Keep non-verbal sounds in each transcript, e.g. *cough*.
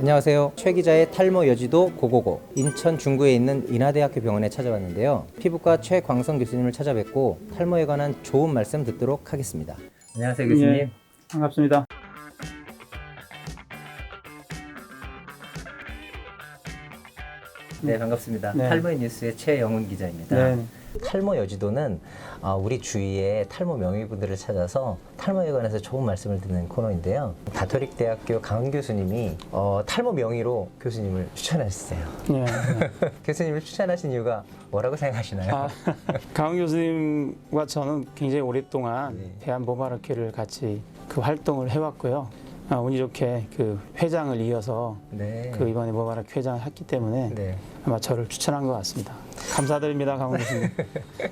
안녕하세요. 최 기자의 탈모 여지도 고고고 인천 중구에 있는 인하대학교 병원에 찾아왔는데요. 피부과 최광성 교수님을 찾아뵙고 탈모에 관한 좋은 말씀 듣도록 하겠습니다. 안녕하세요, 교수님. 예, 반갑습니다. 네, 반갑습니다. 네. 탈모의 뉴스의 최영훈 기자입니다. 네. 탈모 여지도는 아, 우리 주위에 탈모 명의분들을 찾아서 탈모에 관해서 좋은 말씀을 듣는 코너인데요. 가톨릭 대학교 강은 교수님이 어, 탈모 명의로 교수님을 추천하셨어요. 예. *laughs* 교수님을 추천하신 이유가 뭐라고 생각하시나요? 아, 강원 교수님과 저는 굉장히 오랫동안 네. 대한 모바르케를 같이 그 활동을 해왔고요. 아, 운이 좋게 그 회장을 이어서 네. 그 이번에 모바르케 회장을 했기 때문에 네. 아마 저를 추천한 것 같습니다. 감사드립니다, 강원 교수님.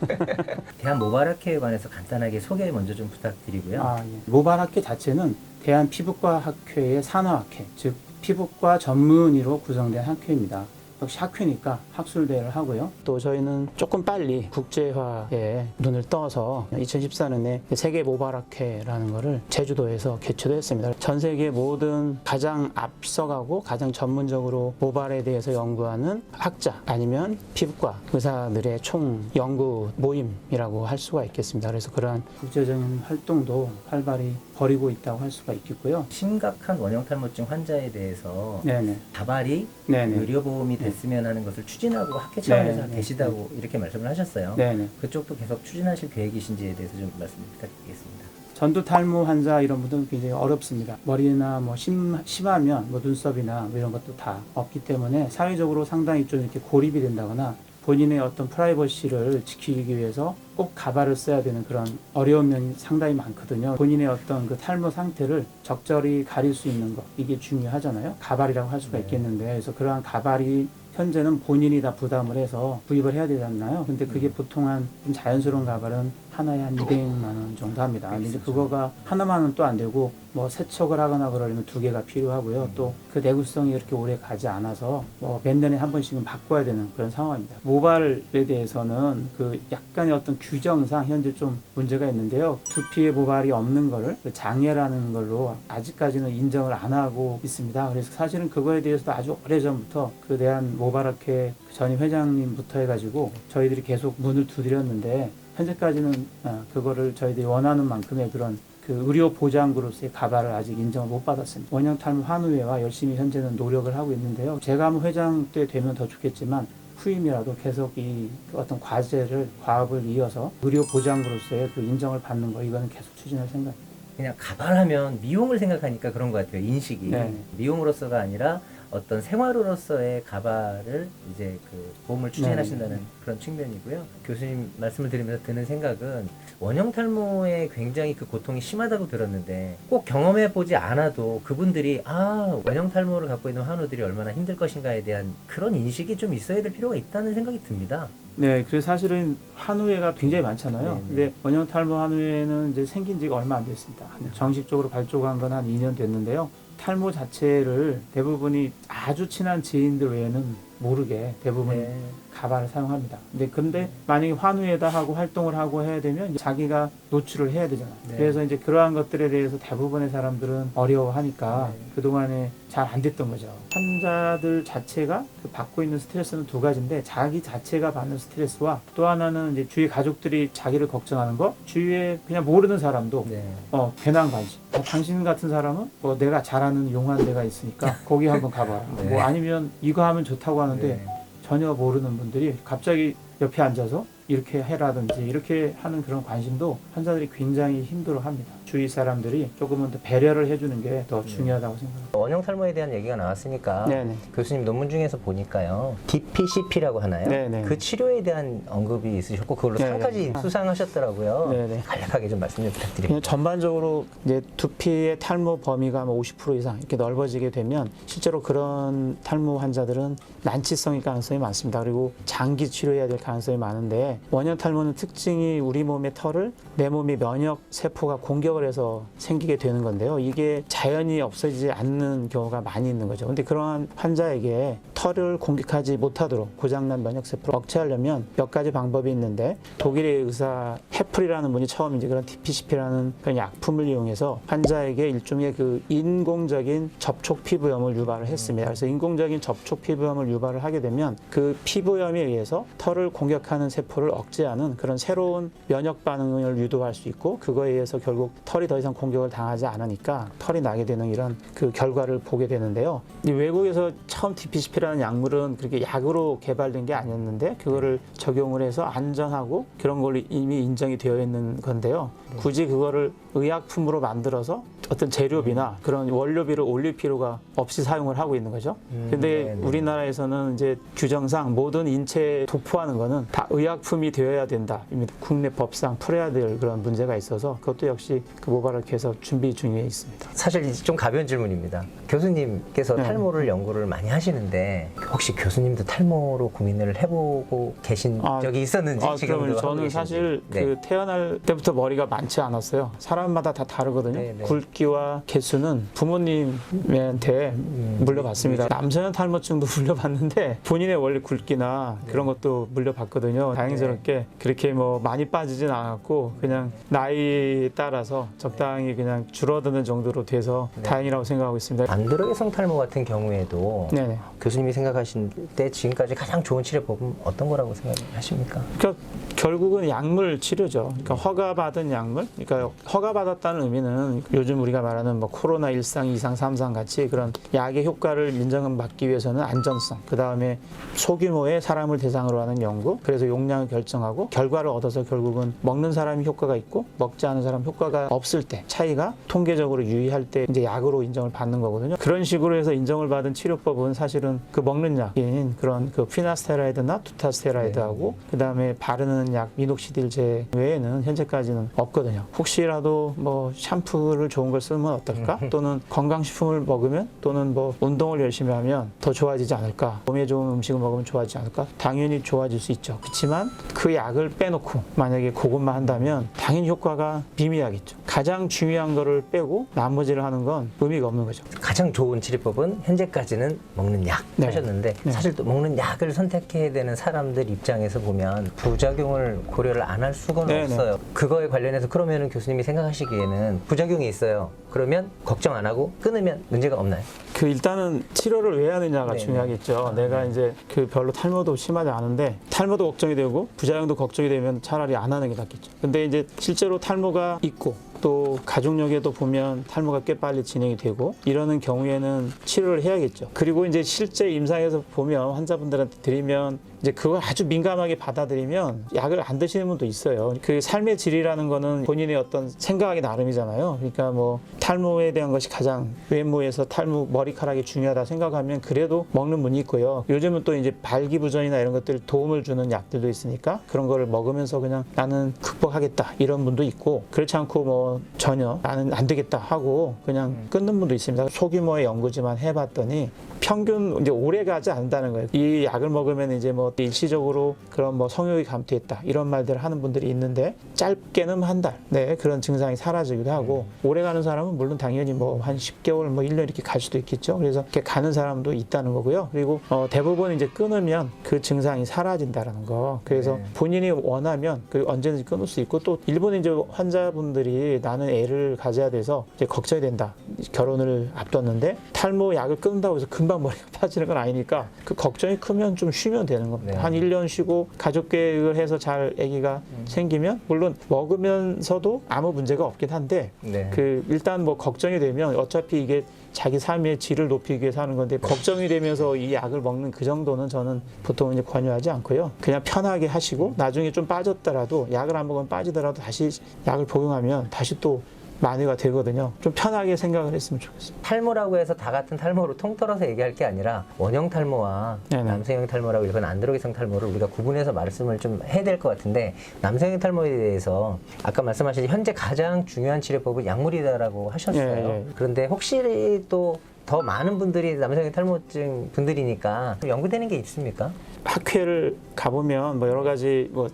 *laughs* 대한 모바라케에 관해서 간단하게 소개 먼저 좀 부탁드리고요. 아, 예. 모바르케 자체는 대한 피부과 학회의 산하학회, 즉 피부과 전문의로 구성된 학회입니다. 역시 학회니까 학술대회를 하고요. 또 저희는 조금 빨리 국제화에 눈을 떠서 2014년에 세계 모바락회라는 거를 제주도에서 개최도 했습니다. 전 세계 모든 가장 앞서가고 가장 전문적으로 모발에 대해서 연구하는 학자 아니면 피부과 의사들의 총 연구 모임이라고 할 수가 있겠습니다. 그래서 그러한 국제적인 활동도 활발히 벌이고 있다고 할 수가 있겠고요. 심각한 원형 탈모증 환자에 대해서 네네. 다발이 네네. 의료보험이 됐으면 하는 것을 추진하고 학회 차원에서 네, 네, 계시다고 이렇게 말씀을 하셨어요. 네 네. 그쪽도 계속 추진하실 계획이신지에 대해서 좀 말씀 부탁드리겠습니다. 전두 탈모 환자 이런 분들은 굉장히 어렵습니다. 머리나 뭐 심, 심하면 뭐 눈썹이나 뭐 이런 것도 다 없기 때문에 사회적으로 상당히 좀 이렇게 고립이 된다거나 본인의 어떤 프라이버시를 지키기 위해서 꼭 가발을 써야 되는 그런 어려운 면이 상당히 많거든요. 본인의 어떤 그 탈모 상태를 적절히 가릴 수 있는 것 이게 중요하잖아요. 가발이라고 할 수가 네. 있겠는데 그래서 그러한 가발이 현재는 본인이 다 부담을 해서 구입을 해야 되잖아요. 근데 그게 보통 한 좀 자연스러운 가발은 하나에 한 200만 원 정도 합니다. 근데 그거가 하나만은 또 안 되고 뭐 세척을 하거나 그러려면 두 개가 필요하고요. 또그 내구성이 그렇게 오래 가지 않아서 뭐몇 년에 한 번씩은 바꿔야 되는 그런 상황입니다. 모발에 대해서는 그 약간의 어떤 규정상 현재 좀 문제가 있는데요. 두피에 모발이 없는 거를 그 장애라는 걸로 아직까지는 인정을 안 하고 있습니다. 그래서 사실은 그거에 대해서도 아주 오래전부터 그 대한 모바르케 전임 회장님부터 해가지고 저희들이 계속 문을 두드렸는데 현재까지는 어, 그거를 저희들이 원하는 만큼의 그런 그 의료 보장으로서의 가발을 아직 인정을 못 받았습니다. 원형 탈모 환우회와 열심히 현재는 노력을 하고 있는데요. 제가 회장 때 되면 더 좋겠지만 후임이라도 계속 이 어떤 과제를 과업을 이어서 의료 보장으로서의 그 인정을 받는 거 이거는 계속 추진할 생각입니다. 그냥 가발하면 미용을 생각하니까 그런 것 같아요. 인식이 네. 미용으로서가 아니라 어떤 생활로서의 가발을 이제 그 보험을 추진하신다는 네. 그런 측면이고요. 교수님 말씀을 들으면서 드는 생각은 원형 탈모에 굉장히 그 고통이 심하다고 들었는데 꼭 경험해 보지 않아도 그분들이 아 원형 탈모를 갖고 있는 환우들이 얼마나 힘들 것인가에 대한 그런 인식이 좀 있어야 될 필요가 있다는 생각이 듭니다. 네, 그래서 사실은 한우회가 굉장히 많잖아요. 네, 네. 근데 원형 탈모 한우회는 이제 생긴 지가 얼마 안 됐습니다. 정식적으로 발족한 건 한 2년 됐는데요. 탈모 자체를 대부분이 아주 친한 지인들 외에는 모르게 대부분 네. 가발을 사용합니다. 근데 근데 만약에 환우에다 하고 활동을 하고 해야 되면 자기가 노출을 해야 되잖아요. 네. 그래서 이제 그러한 것들에 대해서 대부분의 사람들은 어려워하니까 네. 그동안에 잘 안 됐던 거죠. 환자들 자체가 그 받고 있는 스트레스는 두 가지인데 자기 자체가 받는 스트레스와 또 하나는 이제 주위 가족들이 자기를 걱정하는 거, 주위에 그냥 모르는 사람도 네. 어 괜한 관심. 어, 당신 같은 사람은 뭐 내가 잘하는 용한 데가 있으니까 *laughs* 거기 한번 가봐라. 네. 뭐 아니면 이거 하면 좋다고 하는데 네. 전혀 모르는 분들이 갑자기 옆에 앉아서 이렇게 해라든지 이렇게 하는 그런 관심도 환자들이 굉장히 힘들어 합니다. 주위 사람들이 조금은 더 배려를 해주는 게더 네. 중요하다고 생각합니다. 원형 탈모에 대한 얘기가 나왔으니까 네네. 교수님 논문 중에서 보니까요. DPCP라고 하나요? 네네. 그 치료에 대한 언급이 있으셨고 그걸로 네네. 상까지 아. 수상하셨더라고요. 네네. 간략하게 좀 말씀 좀 부탁드립니다. 전반적으로 이제 두피의 탈모 범위가 뭐50% 이상 이렇게 넓어지게 되면 실제로 그런 탈모 환자들은 난치성일 가능성이 많습니다. 그리고 장기 치료해야 될 가능성이 많은데 원형 탈모는 특징이 우리 몸의 털을 내 몸의 면역 세포가 공격을 부작을 해서 생기게 되는 건데요. 이게 자연히 없어지지 않는 경우가 많이 있는 거죠. 근데 그러한 환자에게 털을 공격하지 못하도록 고장난 면역세포를 억제하려면 몇 가지 방법이 있는데 독일의 의사 헤플이라는 분이 처음 이제 그런 DPCP라는 그런 약품을 이용해서 환자에게 일종의 그 인공적인 접촉 피부염을 유발을 했습니다. 그래서 인공적인 접촉 피부염을 유발을 하게 되면 그 피부염에 의해서 털을 공격하는 세포를 억제하는 그런 새로운 면역 반응을 유도할 수 있고 그거에 의해서 결국 털이 더 이상 공격을 당하지 않으니까 털이 나게 되는 이런 그 결과를 보게 되는데요. 이 외국에서 처음 DPCP라는 약물은 그렇게 약으로 개발된 게 아니었는데 그거를 적용을 해서 안전하고 그런 걸로 이미 인정이 되어 있는 건데요. 굳이 그거를 의약품으로 만들어서 어떤 재료비나 그런 원료비를 올릴 필요가 없이 사용을 하고 있는 거죠. 음, 근데 네네. 우리나라에서는 이제 규정상 모든 인체에 도포하는 거는 다 의약품이 되어야 된다. 이미 국내 법상 풀어야 될 그런 문제가 있어서 그것도 역시 그 모발을 계속 준비 중에 있습니다. 사실 좀 가벼운 질문입니다. 교수님께서 네. 탈모를 연구를 많이 하시는데 혹시 교수님도 탈모로 고민을 해보고 계신 아, 적이 있었는지 아, 지금도 하고 저는. 사실 네. 그 태어날 때부터 머리가 많지 않았어요. 사람마다 다 다르거든요. 네, 네. 굵기와 개수는 부모님한테 음, 물려봤습니다. 남성형 탈모증도 *laughs* 물려봤는데 본인의 원래 굵기나 네. 그런 것도 물려봤거든요. 다행스럽게 그렇게 뭐 많이 빠지진 않았고 그냥 나이에 따라서 적당히 그냥 줄어드는 정도로 돼서 네. 다행이라고 생각하고 있습니다. 안드로게성 탈모 같은 경우에도 네네. 교수님이 생각하실 때 지금까지 가장 좋은 치료법은 어떤 거라고 생각하십니까? 그러니까 결국은 약물 치료죠. 그러니까 허가받은 약물. 그러니까 허가받았다는 의미는 요즘 우리가 말하는 뭐 코로나 1상, 2상, 3상 같이 그런 약의 효과를 인정받기 위해서는 안전성, 그 다음에 소규모의 사람을 대상으로 하는 연구, 그래서 용량을 결정하고 결과를 얻어서 결국은 먹는 사람이 효과가 있고 먹지 않은 사람 효과가 없을 때 차이가 통계적으로 유의할 때 이제 약으로 인정을 받는 거거든요. 그런 식으로 해서 인정을 받은 치료법은 사실은 그 먹는 약인 그런 그 피나스테라이드나 투타스테라이드하고 그 다음에 바르는 약 미녹시딜제 외에는 현재까지는 없거든요. 혹시라도 뭐 샴푸를 좋은 걸 쓰면 어떨까? 또는 건강식품을 먹으면 또는 뭐 운동을 열심히 하면 더 좋아지지 않을까? 몸에 좋은 음식을 먹으면 좋아지지 않을까? 당연히 좋아질 수 있죠. 그렇지만 그 약을 빼놓고 만약에 그것만 한다면 당연히 효과가 미미하겠죠. 가장 중요한 거를 빼고 나머지를 하는 건 의미가 없는 거죠. 가장 좋은 치료법은 현재까지는 먹는 약 네. 하셨는데 네. 사실 또 먹는 약을 선택해야 되는 사람들 입장에서 보면 부작용을 고려를 안 할 수가 네, 없어요. 그거에 관련해서 그러면은 교수님이 생각하시기에는 부작용이 있어요. 그러면 걱정 안 하고 끊으면 문제가 없나요? 그 일단은 치료를 왜 하느냐가 네네. 중요하겠죠. 내가 이제 그 별로 탈모도 심하지 않은데 탈모도 걱정이 되고 부작용도 걱정이 되면 차라리 안 하는 게 낫겠죠. 근데 이제 실제로 탈모가 있고 또 가족력에도 보면 탈모가 꽤 빨리 진행이 되고 이러는 경우에는 치료를 해야겠죠. 그리고 이제 실제 임상에서 보면 환자분들한테 드리면 이제 그걸 아주 민감하게 받아들이면 약을 안 드시는 분도 있어요. 그 삶의 질이라는 거는 본인의 어떤 생각이 나름이잖아요. 그러니까 뭐 탈모에 대한 것이 가장 외모에서 탈모 머리카락이 중요하다 생각하면 그래도 먹는 분이 있고요. 요즘은 또 이제 발기부전이나 이런 것들 도움을 주는 약들도 있으니까 그런 거를 먹으면서 그냥 나는 극복하겠다 이런 분도 있고 그렇지 않고 뭐 전혀 나는 안 되겠다 하고 그냥 끊는 분도 있습니다. 소규모의 연구지만 해봤더니 평균 이제 오래 가지 않는다는 거예요. 이 약을 먹으면 이제 뭐 일시적으로 그런 뭐 성욕이 감퇴했다 이런 말들을 하는 분들이 있는데 짧게는 한 달, 네 그런 증상이 사라지기도 하고 오래 가는 사람은 물론 당연히 뭐 한 10개월, 뭐 1년 이렇게 갈 수도 있겠죠. 그래서 이렇게 가는 사람도 있다는 거고요. 그리고 어, 대부분 이제 끊으면 그 증상이 사라진다라는 거. 그래서 네. 본인이 원하면 그 언제든지 끊을 수 있고 또 일본 이제 환자분들이 나는 애를 가져야 돼서 이제 걱정이 된다. 결혼을 앞뒀는데 탈모 약을 끊는다고 해서 금방 머리가 *laughs* 빠지는 건 아니니까 그 걱정이 크면 좀 쉬면 되는 겁니다. 네. 한 1년 쉬고 가족 계획을 해서 잘 아기가 생기면 물론 먹으면서도 아무 문제가 없긴 한데 네. 그 일단 뭐 걱정이 되면 어차피 이게 자기 삶의 질을 높이기 위해서 하는 건데 걱정이 되면서 이 약을 먹는 그 정도는 저는 보통 이제 권유하지 않고요. 그냥 편하게 하시고 나중에 좀 빠졌더라도 약을 안 먹으면 빠지더라도 다시 약을 복용하면 다시 또 만회가 되거든요. 좀 편하게 생각을 했으면 좋겠습니다. 탈모라고 해서 다 같은 탈모로 통틀어서 얘기할 게 아니라 원형 탈모와 네네. 남성형 탈모라고 일반 안드로게성 탈모를 우리가 구분해서 말씀을 좀 해야 될 것 같은데 남성형 탈모에 대해서 아까 말씀하신 현재 가장 중요한 치료법은 약물이다라고 하셨어요. 예, 예. 그런데 혹시 또더 많은 분들이 남성형 탈모증 분들이니까 연구되는 게 있습니까? 학회를 가보면 뭐 여러 가지 뭐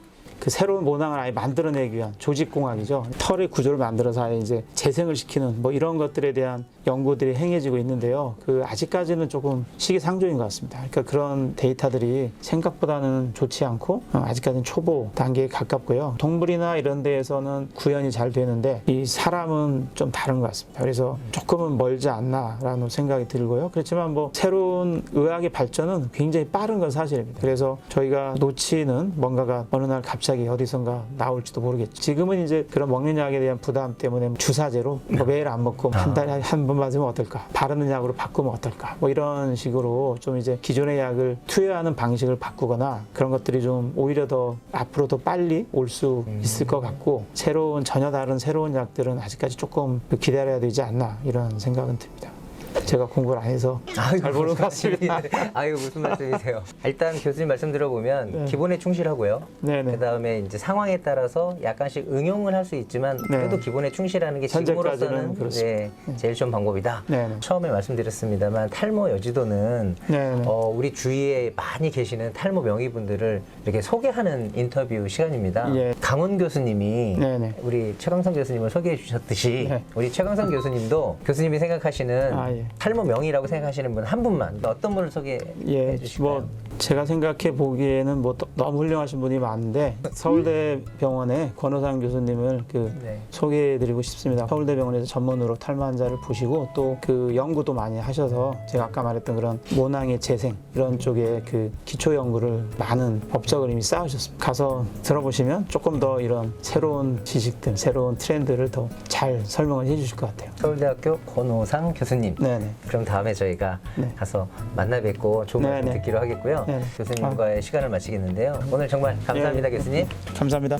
그 새로운 모낭을 아예 만들어내기 위한 조직공학이죠. 털의 구조를 만들어서 아예 이제 재생을 시키는 뭐 이런 것들에 대한 연구들이 행해지고 있는데요. 그 아직까지는 조금 시기상조인 것 같습니다. 그러니까 그런 데이터들이 생각보다는 좋지 않고 어, 아직까지는 초보 단계에 가깝고요. 동물이나 이런 데에서는 구현이 잘 되는데 이 사람은 좀 다른 것 같습니다. 그래서 조금은 멀지 않나라는 생각이 들고요. 그렇지만 뭐 새로운 의학의 발전은 굉장히 빠른 건 사실입니다. 그래서 저희가 놓치는 뭔가가 어느 날 갑자기 어디선가 나올지도 모르겠죠. 지금은 이제 그런 먹는 약에 대한 부담 때문에 주사제로 뭐 매일 안 먹고 한 달에 한 번 맞으면 어떨까? 바르는 약으로 바꾸면 어떨까? 뭐 이런 식으로 좀 이제 기존의 약을 투여하는 방식을 바꾸거나 그런 것들이 좀 오히려 더 앞으로 더 빨리 올 수 있을 것 같고 새로운 전혀 다른 새로운 약들은 아직까지 조금 기다려야 되지 않나 이런 생각은 듭니다. 제가 공부를 안 해서 아이고, 잘 모르는 것 같습니다. 아이고 무슨 말씀이세요? 일단 교수님 말씀 들어보면 네. 기본에 충실하고요. 네네. 그 다음에 이제 상황에 따라서 약간씩 응용을 할 수 있지만 네. 그래도 기본에 충실하는 게 지금으로서는 그렇습니다. 네, 제일 좋은 방법이다. 네네. 처음에 말씀드렸습니다만 탈모 여지도는. 어, 우리 주위에 많이 계시는 탈모 명의분들을 이렇게 소개하는 인터뷰 시간입니다. 예. 강원 교수님이 네네. 우리 최강성 교수님을 소개해 주셨듯이 네. 우리 최강성 교수님도 교수님이 생각하시는 아, 예. 탈모 명의라고 생각하시는 분 한 분만 어떤 분을 소개해 예, 주실까요? 뭐 제가 생각해 보기에는 뭐 또- 너무 훌륭하신 분이 많은데 서울대 병원의 권호상 교수님을 그 네. 소개해 드리고 싶습니다. 서울대 병원에서 전문으로 탈모 환자를 보시고 또 그 연구도 많이 하셔서 제가 아까 말했던 그런 모낭의 재생 이런 쪽에 그 기초 연구를 많은 업적을 이미 쌓으셨습니다. 가서 들어보시면 조금 더 이런 새로운 지식들, 새로운 트렌드를 더 잘 설명을 해 주실 것 같아요. 서울대학교 권호상 교수님. 네 네. 그럼 다음에 저희가 네. 가서 만나 뵙고 좋은 네, 말씀 네. 듣기로 하겠고요. 네, 네. 교수님과의 시간을 마치겠는데요. 오늘 정말 감사합니다, 예. 교수님. 감사합니다.